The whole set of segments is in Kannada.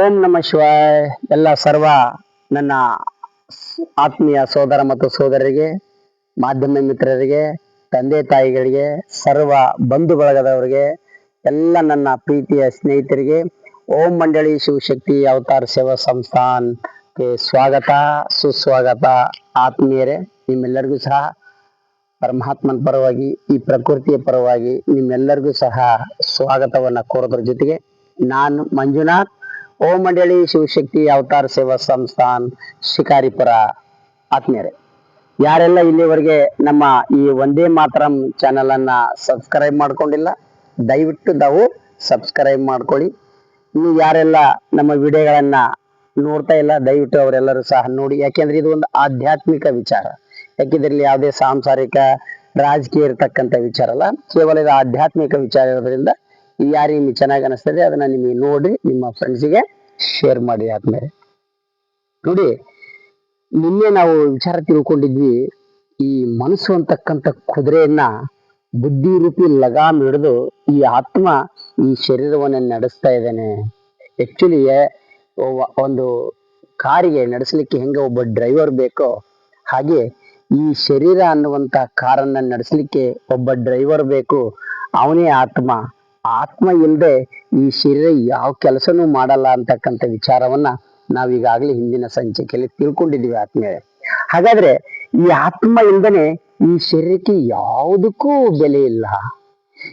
ಓಂ ನಮ ಶಿವಾಯ. ಎಲ್ಲ ಸರ್ವ ನನ್ನ ಆತ್ಮೀಯ ಸೋದರ ಮತ್ತು ಸೋದರರಿಗೆ ಮಾಧ್ಯಮ ಮಿತ್ರರಿಗೆ, ತಂದೆ ತಾಯಿಗಳಿಗೆ, ಸರ್ವ ಬಂಧು ಬಳಗದವರಿಗೆ ಎಲ್ಲ ನನ್ನ ಪ್ರೀತಿಯ ಸ್ನೇಹಿತರಿಗೆ ಓಂ ಮಂಡಳಿ ಶಿವಶಕ್ತಿ ಅವತಾರ ಸೇವಾ ಸಂಸ್ಥಾನಕ್ಕೆ ಸ್ವಾಗತ, ಸುಸ್ವಾಗತ. ಆತ್ಮೀಯರೇ, ನಿಮ್ಮೆಲ್ಲರಿಗೂ ಸಹ ಪರಮಾತ್ಮನ ಪರವಾಗಿ, ಈ ಪ್ರಕೃತಿಯ ಪರವಾಗಿ ನಿಮ್ಮೆಲ್ಲರಿಗೂ ಸಹ ಸ್ವಾಗತವನ್ನ ಕೋರೋದ್ರ ಜೊತೆಗೆ ನಾನು ಮಂಜುನಾಥ್. ಓಂ ಮಂಡಳಿ ಶಿವಶಕ್ತಿ ಅವತಾರ ಸೇವಾ ಸಂಸ್ಥಾನ್ ಶಿಕಾರಿಪುರ ಆತ್ಮೀಯರೇ, ಯಾರೆಲ್ಲ ಇಲ್ಲಿವರೆಗೆ ನಮ್ಮ ಈ ಒಂದೇ ಮಾತರಂ ಚಾನಲ್ ಅನ್ನ ಸಬ್ಸ್ಕ್ರೈಬ್ ಮಾಡ್ಕೊಂಡಿಲ್ಲ, ದಯವಿಟ್ಟು ತಾವು ಸಬ್ಸ್ಕ್ರೈಬ್ ಮಾಡ್ಕೊಳ್ಳಿ. ನೀವು ಯಾರೆಲ್ಲ ನಮ್ಮ ವಿಡಿಯೋಗಳನ್ನ ನೋಡ್ತಾ ಇಲ್ಲ, ದಯವಿಟ್ಟು ಅವರೆಲ್ಲರೂ ಸಹ ನೋಡಿ. ಯಾಕೆಂದ್ರೆ ಇದು ಒಂದು ಆಧ್ಯಾತ್ಮಿಕ ವಿಚಾರ. ಯಾಕೆಂದ್ರಲ್ಲಿ ಯಾವುದೇ ಸಾಂಸಾರಿಕ, ರಾಜಕೀಯ ಇರತಕ್ಕಂಥ ವಿಚಾರ ಅಲ್ಲ. ಕೇವಲ ಇದು ಆಧ್ಯಾತ್ಮಿಕ ವಿಚಾರ ಇರೋದ್ರಿಂದ ಯಾರು ನಿಮಗೆ ಚೆನ್ನಾಗಿ ಅನಿಸ್ತದೆ ಅದನ್ನ ನಿಮಗೆ ನೋಡಿ ನಿಮ್ಮ ಫ್ರೆಂಡ್ಸಿಗೆ ಶೇರ್ ಮಾಡಿ ಆದ್ಮೇಲೆ. ನೋಡಿ, ನಿನ್ನೆ ನಾವು ವಿಚಾರ ತಿಳ್ಕೊಂಡಿದ್ವಿ, ಈ ಮನಸ್ಸು ಅಂತಕ್ಕಂಥ ಕುದುರೆಯನ್ನ ಬುದ್ಧಿ ರೂಪಿ ಲಗಾಮ್ ಹಿಡಿದು ಈ ಆತ್ಮ ಈ ಶರೀರವನ್ನ ನಡೆಸ್ತಾ ಇದ್ದಾನೆ. ಆಕ್ಚುಲಿ ಒಂದು ಕಾರಿಗೆ ನಡೆಸಲಿಕ್ಕೆ ಹೆಂಗ ಒಬ್ಬ ಡ್ರೈವರ್ ಬೇಕೋ ಹಾಗೆ ಈ ಶರೀರ ಅನ್ನುವಂತ ಕಾರನ್ನ ನಡೆಸಲಿಕ್ಕೆ ಒಬ್ಬ ಡ್ರೈವರ್ ಬೇಕು, ಅವನೇ ಆತ್ಮ. ಆತ್ಮ ಇಲ್ಲದೆ ಈ ಶರೀರ ಯಾವ ಕೆಲಸನೂ ಮಾಡಲ್ಲ ಅಂತಕ್ಕಂಥ ವಿಚಾರವನ್ನ ನಾವೀಗಾಗಲೇ ಹಿಂದಿನ ಸಂಚಿಕೆಯಲ್ಲಿ ತಿಳ್ಕೊಂಡಿದ್ದೀವಿ ಆತ್ಮೀಯ ಹಾಗಾದ್ರೆ ಈ ಆತ್ಮ ಇಲ್ದನೆ ಈ ಶರೀರಕ್ಕೆ ಯಾವುದಕ್ಕೂ ಬೆಲೆ ಇಲ್ಲ.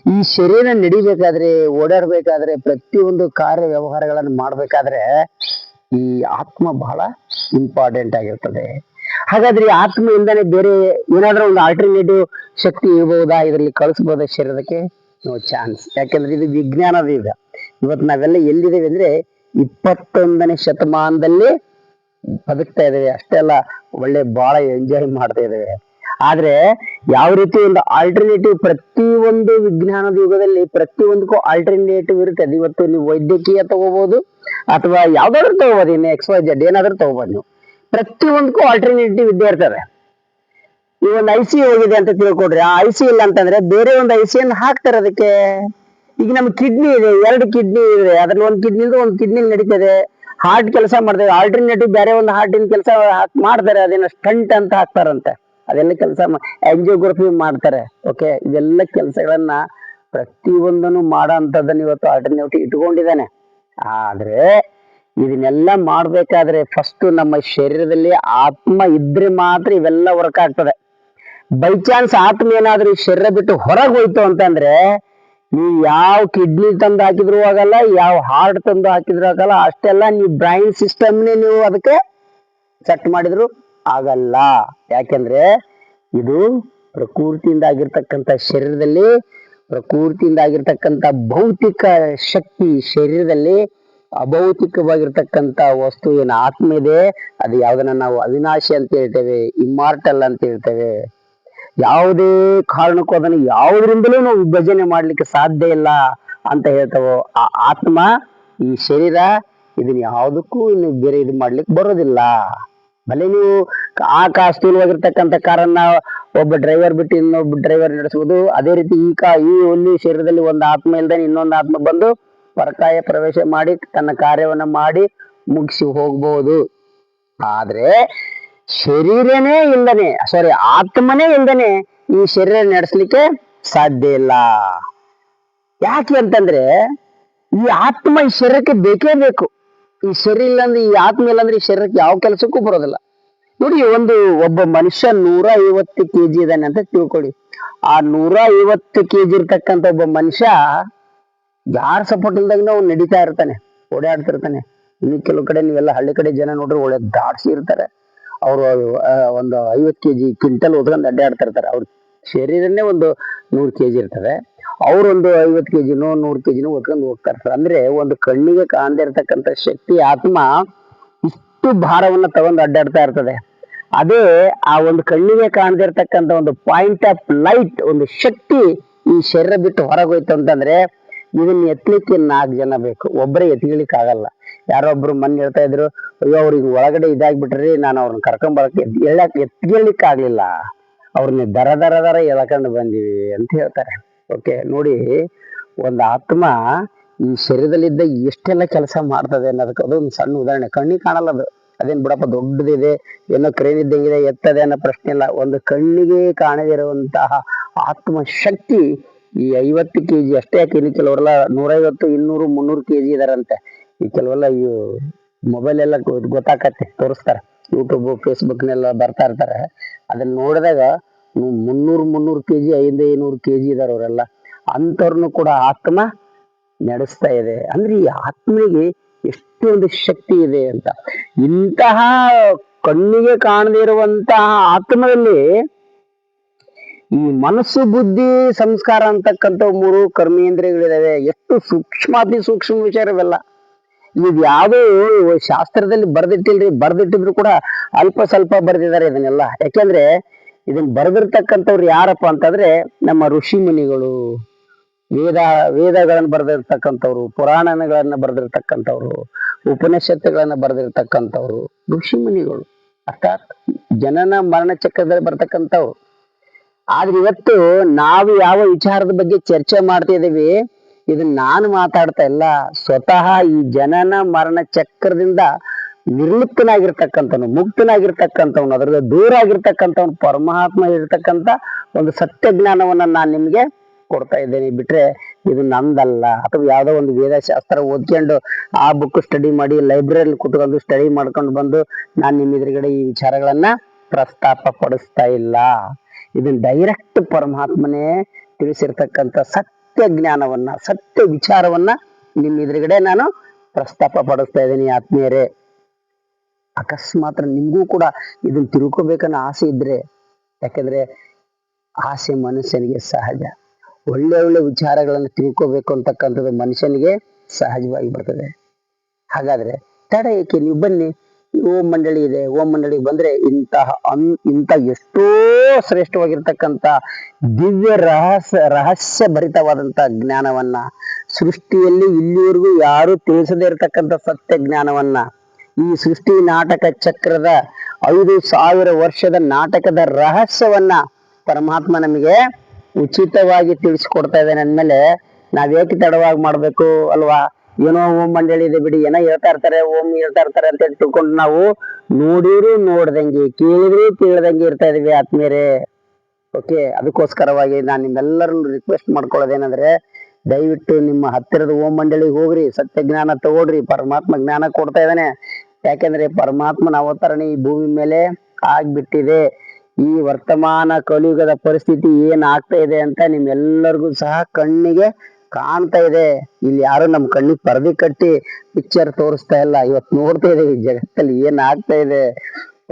ಈ ಶರೀರ ನಡಿಬೇಕಾದ್ರೆ, ಓಡಾಡ್ಬೇಕಾದ್ರೆ, ಪ್ರತಿಯೊಂದು ಕಾರ್ಯ ವ್ಯವಹಾರಗಳನ್ನು ಮಾಡ್ಬೇಕಾದ್ರೆ ಈ ಆತ್ಮ ಬಹಳ ಇಂಪಾರ್ಟೆಂಟ್ ಆಗಿರ್ತದೆ. ಹಾಗಾದ್ರೆ ಆತ್ಮ ಇಲ್ದಾನೆ ಬೇರೆ ಏನಾದ್ರೂ ಒಂದು ಆಲ್ಟರ್ನೇಟಿವ್ ಶಕ್ತಿ ಇರಬಹುದಾ ಇದರಲ್ಲಿ ಕಳಿಸಬಹುದಾ ಶರೀರಕ್ಕೆ? No chance. ಯಾಕಂದ್ರೆ ಇದು ವಿಜ್ಞಾನದ ಯುಗ ಇವತ್ತು ನಾವೆಲ್ಲ ಎಲ್ಲಿದ್ದೇವೆ ಅಂದ್ರೆ ಇಪ್ಪತ್ತೊಂದನೇ ಶತಮಾನದಲ್ಲಿ ಬದುಕ್ತಾ ಇದ್ದೇವೆ. ಅಷ್ಟೇ ಅಲ್ಲ, ಒಳ್ಳೆ ಬಹಳ ಎಂಜಾಯ್ ಮಾಡ್ತಾ ಇದ್ದೇವೆ. ಆದ್ರೆ ಯಾವ ರೀತಿ ಒಂದು ಆಲ್ಟರ್ನೇಟಿವ್ ಪ್ರತಿಯೊಂದು ವಿಜ್ಞಾನದ ಯುಗದಲ್ಲಿ ಪ್ರತಿಯೊಂದಕ್ಕೂ ಆಲ್ಟರ್ನೇಟಿವ್ ಇರುತ್ತೆ. ಅದು ಇವತ್ತು ನೀವು ವೈದ್ಯಕೀಯ ತಗೋಬಹುದು ಅಥವಾ ಯಾವ್ದಾದ್ರು ತಗೋಬಹುದು ಇನ್ನು ಎಕ್ಸ್ ವೈ ಜೆಡ್ ಏನಾದ್ರೂ ತಗೋಬಹುದು ನೀವು. ಪ್ರತಿಯೊಂದಕ್ಕೂ ಆಲ್ಟರ್ನೇಟಿವ್ ಇದ್ದೇ ಇರ್ತದೆ. ಈ ಒಂದು ಐ ಸಿ ಹೋಗಿದೆ ಅಂತ ತಿಳ್ಕೊಡ್ರಿ. ಆ ಐ ಸಿ ಇಲ್ಲ ಅಂತಂದ್ರೆ ಬೇರೆ ಒಂದು ಐ ಸಿ ಅನ್ನು ಹಾಕ್ತಾರೆ ಅದಕ್ಕೆ. ಈಗ ನಮ್ ಕಿಡ್ನಿ ಇದೆ, ಎರಡು ಕಿಡ್ನಿ ಇದೆ. ಅದ್ರಲ್ಲಿ ಒಂದು ಕಿಡ್ನಿ ಒಂದು ಕಿಡ್ನಿ ನಡೀತದೆ. ಹಾರ್ಟ್ ಕೆಲಸ ಮಾಡ್ತದೆ ಆಲ್ಟರ್ನೇಟಿವ್ ಬೇರೆ ಒಂದು ಹಾರ್ಟಿನ ಕೆಲಸ ಮಾಡ್ತಾರೆ. ಅದೇನೋ ಸ್ಟಂಟ್ ಅಂತ ಹಾಕ್ತಾರಂತೆ. ಅದೆಲ್ಲ ಕೆಲಸ ಆಂಜಿಯೋಗ್ರಫಿ ಮಾಡ್ತಾರೆ. ಓಕೆ ಇವೆಲ್ಲ ಕೆಲಸಗಳನ್ನ ಪ್ರತಿಯೊಂದನ್ನು ಮಾಡೋ ಇವತ್ತು ಆಲ್ಟರ್ನೇಟಿವ್ ಇಟ್ಕೊಂಡಿದ್ದಾನೆ. ಆದ್ರೆ ಇದನ್ನೆಲ್ಲ ಮಾಡ್ಬೇಕಾದ್ರೆ ಫಸ್ಟ್ ನಮ್ಮ ಶರೀರದಲ್ಲಿ ಆತ್ಮ ಇದ್ರೆ ಮಾತ್ರ ಇವೆಲ್ಲ ವರ್ಕ್ ಆಗ್ತದೆ. ಬೈ ಚಾನ್ಸ್ ಆತ್ಮ ಏನಾದ್ರೂ ಈ ಶರೀರ ಬಿಟ್ಟು ಹೊರಗೆ ಹೋಯ್ತು ಅಂತಂದ್ರೆ ನೀವು ಯಾವ ಕಿಡ್ನಿ ತಂದು ಹಾಕಿದ್ರು ಆಗಲ್ಲ ಯಾವ ಹಾರ್ಟ್ ತಂದು ಹಾಕಿದ್ರು ಆಗಲ್ಲ, ಅಷ್ಟೆಲ್ಲ ನೀವು ಬ್ರೈನ್ ಸಿಸ್ಟಮ್ನೇ ನೀವು ಅದಕ್ಕೆ ಸೆಟ್ ಮಾಡಿದ್ರು ಆಗಲ್ಲ. ಯಾಕೆಂದ್ರೆ ಇದು ಪ್ರಕೃತಿಯಿಂದ ಆಗಿರ್ತಕ್ಕಂಥ ಶರೀರದಲ್ಲಿ, ಪ್ರಕೃತಿಯಿಂದ ಆಗಿರ್ತಕ್ಕಂಥ ಭೌತಿಕ ಶಕ್ತಿ ಶರೀರದಲ್ಲಿ ಅಭೌತಿಕವಾಗಿರ್ತಕ್ಕಂಥ ವಸ್ತು ಏನು ಆತ್ಮ ಇದೆ, ಅದು ಯಾವ್ದನ್ನ ನಾವು ಅವಿನಾಶಿ ಅಂತ ಹೇಳ್ತೇವೆ ಇಮ್ಮಾರ್ಟಲ್ ಅಂತ ಹೇಳ್ತೇವೆ. ಯಾವುದೇ ಕಾರಣಕ್ಕೂ ಅದನ್ನು ಯಾವುದರಿಂದಲೂ ನಾವು ವಿಭಜನೆ ಮಾಡಲಿಕ್ಕೆ ಸಾಧ್ಯ ಇಲ್ಲ ಅಂತ ಹೇಳ್ತವೋ. ಆ ಆತ್ಮ, ಈ ಶರೀರ, ಇದನ್ನ ಯಾವುದಕ್ಕೂ ಇನ್ನು ಬೇರೆ ಇದು ಮಾಡ್ಲಿಕ್ಕೆ ಬರೋದಿಲ್ಲ. ಭಲೆ ನೀವು ಆ ಕಾ ಸ್ಥೂಲವಾಗಿರ್ತಕ್ಕಂಥ ಕಾರನ್ನ ಒಬ್ಬ ಡ್ರೈವರ್ ಬಿಟ್ಟು ಇನ್ನೊಬ್ಬ ಡ್ರೈವರ್ ನಡೆಸುವುದು, ಅದೇ ರೀತಿ ಈ ಕಾ, ಈ ಒಂದು ಶರೀರದಲ್ಲಿ ಒಂದು ಆತ್ಮ ಇಲ್ದೇ ಇನ್ನೊಂದು ಆತ್ಮ ಬಂದು ಪರಕಾಯ ಪ್ರವೇಶ ಮಾಡಿ ತನ್ನ ಕಾರ್ಯವನ್ನ ಮಾಡಿ ಮುಗಿಸಿ ಹೋಗ್ಬಹುದು ಆದ್ರೆ ಶರೀರನೇ ಇಲ್ಲದೆ ಸಾರಿ ಆತ್ಮನೇ ಇಲ್ಲದೆ ಈ ಶರೀರ ನಡೆಸಲಿಕ್ಕೆ ಸಾಧ್ಯ ಇಲ್ಲ. ಯಾಕೆ ಅಂತಂದ್ರೆ, ಈ ಆತ್ಮ ಈ ಶರೀರಕ್ಕೆ ಬೇಕೇ ಬೇಕು. ಈ ಶರೀರ ಇಲ್ಲಾಂದ್ರೆ, ಈ ಆತ್ಮ ಇಲ್ಲಾಂದ್ರೆ ಈ ಶರೀರಕ್ಕೆ ಯಾವ ಕೆಲಸಕ್ಕೂ ಬರೋದಿಲ್ಲ. ನೋಡಿ, ಒಂದು ಒಬ್ಬ ಮನುಷ್ಯ ನೂರ ಐವತ್ತು ಕೆಜಿ ಇದ್ದಾನೆ ಅಂತ ತಿಳ್ಕೊಳ್ಳಿ. ಆ ನೂರ ಐವತ್ತು ಕೆಜಿ ಇರ್ತಕ್ಕಂತ ಒಬ್ಬ ಮನುಷ್ಯ ಯಾರ ಸಪೋರ್ಟ್ ಇಲ್ದಾಗ ಅವ್ನು ನಡೀತಾ ಇರ್ತಾನೆ, ಓಡಾಡ್ತಿರ್ತಾನೆ. ಇನ್ನು ಕೆಲವು ಕಡೆ ನೀವೆಲ್ಲ ಹಳ್ಳಿ ಕಡೆ ಜನ ನೋಡ್ರಿ ಒಳ್ಳೆ ದಾಡ್ಸಿ ಇರ್ತಾರೆ. ಅವರು ಒಂದು ಐವತ್ತು ಕೆಜಿ ಕ್ವಿಂಟಲ್ ಹೊತ್ಕೊಂಡು ಅಡ್ಡಾಡ್ತಿರ್ತಾರೆ. ಅವ್ರ ಶರೀರನೇ ಒಂದು ನೂರು ಕೆಜಿ ಇರ್ತದೆ. ಅವ್ರೊಂದು ಐವತ್ತು ಕೆಜಿನೋ ನೂರು ಕೆಜಿನೋ ಹೊತ್ಕೊಂಡು ಹೋಗ್ತಾ ಇರ್ತಾರೆ ಅಂದ್ರೆ ಒಂದು ಕಣ್ಣಿಗೆ ಕಾಣದೇ ಇರ್ತಕ್ಕಂಥ ಶಕ್ತಿ, ಆತ್ಮ ಇಷ್ಟು ಭಾರವನ್ನ ತಗೊಂಡು ಅಡ್ಡಾಡ್ತಾ ಇರ್ತದೆ. ಅದೇ ಆ ಒಂದು ಕಣ್ಣಿಗೆ ಕಾಣದೇ ಇರ್ತಕ್ಕಂಥ ಒಂದು ಪಾಯಿಂಟ್ ಆಫ್ ಲೈಟ್ ಒಂದು ಶಕ್ತಿ ಈ ಶರೀರ ಬಿಟ್ಟು ಹೊರಗೆ ಹೋಯ್ತು ಅಂತಂದ್ರೆ ಇದನ್ನ ಎತ್ತಲಿಕ್ಕೆ ನಾಲ್ಕು ಜನ ಬೇಕು. ಒಬ್ಬರೇ ಎತ್ಲಿಕ್ಕೆ ಆಗಲ್ಲ ಯಾರೊಬ್ರು ಮೊನ್ನೆ ಹೇಳ್ತಾ ಇದ್ರು, ಅಯ್ಯೋ ಅವ್ರಿಗೆ ಒಳಗಡೆ ಇದಾಗ್ಬಿಟ್ರಿ, ನಾನು ಅವ್ರನ್ನ ಕರ್ಕೊಂಬರಕ್ಕೆ ಎಳ್ಳಕ್ ಎತ್ಲಿಕ್ಕೆ ಆಗ್ಲಿಲ್ಲ ಅವ್ರನ್ನ ದರ ದರ ದರ ಎಳ್ಕೊಂಡು ಬಂದಿವಿ ಅಂತ ಹೇಳ್ತಾರೆ. ಓಕೆ, ನೋಡಿ, ಒಂದು ಆತ್ಮ ಈ ಶರೀರದಲ್ಲಿದ್ದ ಎಷ್ಟೆಲ್ಲ ಕೆಲಸ ಮಾಡ್ತದೆ ಅನ್ನೋದಕ್ಕೆ ಅದೊಂದು ಸಣ್ಣ ಉದಾಹರಣೆ. ಕಣ್ಣಿಗೆ ಕಾಣಲ್ಲ ಅದು. ಅದೇನ್ ಬಿಡಪ್ಪ, ದೊಡ್ಡದಿದೆ, ಏನೋ ಕ್ರೇನ್ ಇದ್ದಂಗಿದೆ ಎತ್ತದೆ ಅನ್ನೋ ಪ್ರಶ್ನೆ ಇಲ್ಲ. ಒಂದು ಕಣ್ಣಿಗೆ ಕಾಣದಿರುವಂತಹ ಆತ್ಮ ಶಕ್ತಿ ಈ ಐವತ್ತು ಕೆ ಜಿ ಅಷ್ಟೇ ಇನ್ನು ಕೆಲವರೆಲ್ಲ ನೂರೈವತ್ತು, ಇನ್ನೂರು, ಮುನ್ನೂರು ಕೆ ಜಿ ಇದಾರಂತೆ. ಈ ಕೆಲವೆಲ್ಲ ಈ ಮೊಬೈಲ್ ಎಲ್ಲ ಗೊತ್ತಾಕತ್ತೆ, ತೋರಿಸ್ತಾರೆ. ಯೂಟ್ಯೂಬ್ ಫೇಸ್ಬುಕ್ನೆಲ್ಲ ಬರ್ತಾ ಇರ್ತಾರೆ. ಅದನ್ನ ನೋಡಿದಾಗ ಮುನ್ನೂರು ಮುನ್ನೂರು ಕೆ ಜಿ ಐದು ಐನೂರು ಕೆ ಜಿ ಇದಾರೆ ಅವರೆಲ್ಲ. ಅಂಥವ್ರನ್ನು ಕೂಡ ಆತ್ಮ ನಡೆಸ್ತಾ ಇದೆ. ಅಂದ್ರೆ ಈ ಆತ್ಮನಿಗೆ ಎಷ್ಟೊಂದು ಶಕ್ತಿ ಇದೆ ಅಂತ. ಇಂತಹ ಕಣ್ಣಿಗೆ ಕಾಣದೇ ಇರುವಂತಹ ಆತ್ಮದಲ್ಲಿ ಮನಸ್ಸು, ಬುದ್ಧಿ, ಸಂಸ್ಕಾರ ಅಂತಕ್ಕಂಥ ಮೂರು ಕರ್ಮೇಂದ್ರಿಯಗಳಿದಾವೆ. ಎಷ್ಟು ಸೂಕ್ಷ್ಮಾತಿ ಸೂಕ್ಷ್ಮ ವಿಚಾರವೆಲ್ಲ. ಇದು ಯಾವುದೇ ಶಾಸ್ತ್ರದಲ್ಲಿ ಬರ್ದಿಟ್ಟಿಲ್ರಿ, ಬರ್ದಿಟ್ಟಿದ್ರು ಕೂಡ ಅಲ್ಪ ಸ್ವಲ್ಪ ಬರ್ದಿದ್ದಾರೆ ಇದನ್ನೆಲ್ಲ. ಯಾಕೆಂದ್ರೆ ಇದನ್ನ ಬರೆದಿರ್ತಕ್ಕಂಥವ್ರು ಯಾರಪ್ಪ ಅಂತಂದ್ರೆ ನಮ್ಮ ಋಷಿ ಮುನಿಗಳು, ವೇದ, ವೇದಗಳನ್ನ ಬರೆದಿರ್ತಕ್ಕಂಥವ್ರು, ಪುರಾಣಗಳನ್ನ ಬರೆದಿರ್ತಕ್ಕಂಥವ್ರು, ಉಪನಿಷತ್ತುಗಳನ್ನ ಬರೆದಿರ್ತಕ್ಕಂಥವ್ರು, ಋಷಿ ಮುನಿಗಳು. ಅರ್ಥಾತ್ ಜನನ ಮರಣ ಚಕ್ರದಲ್ಲಿ ಬರ್ತಕ್ಕಂಥವ್ರು. ಆದ್ರೆ ಇವತ್ತು ನಾವು ಯಾವ ವಿಚಾರದ ಬಗ್ಗೆ ಚರ್ಚೆ ಮಾಡ್ತಿದೀವಿ ಇದು ನಾನು ಮಾತಾಡ್ತಾ ಇಲ್ಲ. ಸ್ವತಃ ಈ ಜನನ ಮರಣ ಚಕ್ರದಿಂದ ನಿರ್ಲಿಪ್ತನಾಗಿರ್ತಕ್ಕಂಥವ್ನು, ಮುಕ್ತನಾಗಿರ್ತಕ್ಕಂಥವ್ನು ಅದರಿಂದ ದೂರ ಆಗಿರ್ತಕ್ಕಂಥವ್ನು ಪರಮಾತ್ಮ ಇರ್ತಕ್ಕಂಥ ಒಂದು ಸತ್ಯ ಜ್ಞಾನವನ್ನ ನಾನು ನಿಮ್ಗೆ ಕೊಡ್ತಾ ಇದ್ದೇನೆ. ಬಿಟ್ರೆ ಇದು ನಂದಲ್ಲ. ಅಥವಾ ಯಾವುದೋ ಒಂದು ವೇದಶಾಸ್ತ್ರ ಓದ್ಕೊಂಡು ಆ ಬುಕ್ ಸ್ಟಡಿ ಮಾಡಿ ಲೈಬ್ರರಿಲಿ ಕುತ್ಕೊಂಡು ಸ್ಟಡಿ ಮಾಡ್ಕೊಂಡು ಬಂದು ನಾನು ನಿಮ್ಮ ಎದುರುಗಡೆ ಈ ವಿಚಾರಗಳನ್ನ ಪ್ರಸ್ತಾಪ ಪಡಿಸ್ತಾ ಇಲ್ಲ. ಇದನ್ನ ಡೈರೆಕ್ಟ್ ಪರಮಾತ್ಮನೇ ತಿಳಿಸಿರ್ತಕ್ಕಂಥ ಸತ್ಯ ಜ್ಞಾನವನ್ನ, ಸತ್ಯ ವಿಚಾರವನ್ನ ನಿಮ್ಮ ಎದುರುಗಡೆ ನಾನು ಪ್ರಸ್ತಾಪ ಪಡಿಸ್ತಾ ಇದ್ದೀನಿ ಆತ್ಮೀಯರೇ. ಅಕಸ್ಮಾತ್ ನಿಮಗೂ ಕೂಡ ಇದನ್ನ ತಿಳ್ಕೊಬೇಕನ್ನೋ ಆಸೆ ಇದ್ರೆ, ಯಾಕಂದ್ರೆ ಆಸೆ ಮನುಷ್ಯನಿಗೆ ಸಹಜ. ಒಳ್ಳೆ ಒಳ್ಳೆ ವಿಚಾರಗಳನ್ನು ತಿಳ್ಕೊಬೇಕು ಅಂತಕ್ಕಂಥದ್ದು ಮನುಷ್ಯನಿಗೆ ಸಹಜವಾಗಿ ಬರ್ತದೆ. ಹಾಗಾದ್ರೆ ತಡ ಏಕೆ? ನೀವು ಬನ್ನಿ. ಓಂ ಮಂಡಳಿ ಇದೆ. ಓಂ ಮಂಡಳಿಗೆ ಬಂದ್ರೆ ಇಂತಹ ಅನ್ ಇಂತ ಎಷ್ಟೋ ಶ್ರೇಷ್ಠವಾಗಿರ್ತಕ್ಕಂಥ ದಿವ್ಯ ರಹಸ್ಯ ರಹಸ್ಯ ಭರಿತವಾದಂತ ಜ್ಞಾನವನ್ನ, ಸೃಷ್ಟಿಯಲ್ಲಿ ಇಲ್ಲಿವರೆಗೂ ಯಾರು ತಿಳಿಸದೇ ಇರತಕ್ಕಂಥ ಸತ್ಯ ಜ್ಞಾನವನ್ನ, ಈ ಸೃಷ್ಟಿ ನಾಟಕ ಚಕ್ರದ ಐದು ಸಾವಿರ ವರ್ಷದ ನಾಟಕದ ರಹಸ್ಯವನ್ನ ಪರಮಾತ್ಮ ನಮಗೆ ಉಚಿತವಾಗಿ ತಿಳಿಸ್ಕೊಡ್ತಾ ಇದ್ದಾನೆ ಅಂದ್ಮೇಲೆ ನಾವೇಕೆ ತಡವಾಗಿ ಮಾಡ್ಬೇಕು ಅಲ್ವಾ? ಏನೋ ಓಂ ಮಂಡಳಿ ಇದೆ ಬಿಡಿ, ಏನೋ ಹೇಳ್ತಾ ಇರ್ತಾರೆ, ಓಂ ಹೇಳ್ತಾ ಇರ್ತಾರೆ ಅಂತ ತಿಳ್ಕೊಂಡು ನಾವು ನೋಡಿದ್ರು ನೋಡ್ದಂಗೆ, ಕೇಳಿದ್ರು ಕೇಳ್ದಂಗೆ ಇರ್ತಾ ಇದೀವಿ ಆತ್ಮೀಯರೇ. ಓಕೆ ಅದಕ್ಕೋಸ್ಕರವಾಗಿ ನಾನು ನಿಮ್ಮೆಲ್ಲರನ್ನು ರಿಕ್ವೆಸ್ಟ್ ಮಾಡ್ಕೊಳ್ಳೋದೇನಂದ್ರೆ, ದಯವಿಟ್ಟು ನಿಮ್ಮ ಹತ್ತಿರದ ಓಂ ಮಂಡಳಿಗೆ ಹೋಗ್ರಿ ಸತ್ಯ ಜ್ಞಾನ ತಗೊಳ್ರಿ, ಪರಮಾತ್ಮ ಜ್ಞಾನ ಕೊಡ್ತಾ ಇದ್ದಾನೆ. ಯಾಕೆಂದ್ರೆ ಪರಮಾತ್ಮನ ಅವತರಣೆ ಈ ಭೂಮಿ ಮೇಲೆ ಆಗ್ಬಿಟ್ಟಿದೆ. ಈ ವರ್ತಮಾನ ಕಲಿಯುಗದ ಪರಿಸ್ಥಿತಿ ಏನ್ ಆಗ್ತಾ ಇದೆ ಅಂತ ನಿಮ್ಮೆಲ್ಲರಿಗೂ ಸಹ ಕಣ್ಣಿಗೆ ಕಾಣ್ತಾ ಇದೆ. ಇಲ್ಲಿ ಯಾರು ನಮ್ ಕಣ್ಣಿಗೆ ಪರದೆ ಕಟ್ಟಿ ಪಿಕ್ಚರ್ ತೋರಿಸ್ತಾ ಇಲ್ಲ. ಇವತ್ತು ನೋಡ್ತಾ ಈ ಜಗತ್ತಲ್ಲಿ ಏನ್ ಆಗ್ತಾ ಇದೆ.